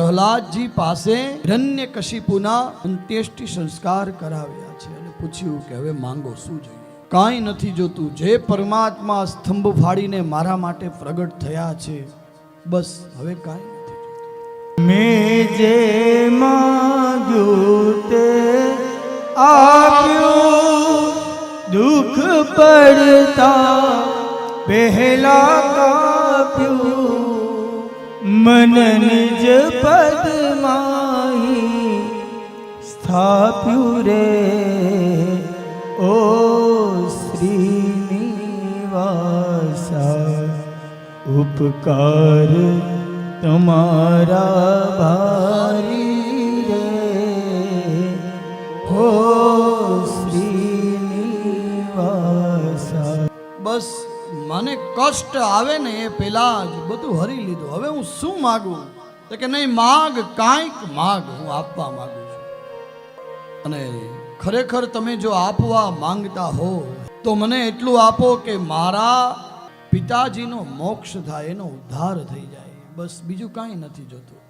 પ્રહલાદજી પાસે હિરણ્ય કશિપુના અંત્યેષ્ટિ સંસ્કાર કરાવ્યા છે અને પૂછ્યું કે હવે માંગો શું જોઈએ? કાંઈ નથી જોતું. જે પરમાત્મા સ્તંભ ફાડીને મારા માટે પ્રગટ થયા છે, બસ હવે કાંઈ મેં જે માંગ્યું તે આપ્યું, દુઃખ પડતા પહેલા કાપ્યું. મન નિજ પદમાહી સ્થાપ્યું રે. ઓ શ્રીનિવાસા ઉપકાર તમારા ભારી રે. હો શ્રીનિવાસા બસ મને કષ્ટ આવે ને એ પેલા જ બધું હરી લીધું. હવે હું શું માગું? તો કે નહીં, માગ, કાંઈક માગ હું આપવા માગું છું. અને ખરેખર તમે જો આપવા માંગતા હો, તો મને એટલું આપો કે મારા પિતાજીનો મોક્ષ થાય, એનો ઉદ્ધાર થઈ જાય. બસ બીજું કાંઈ નથી જોતું.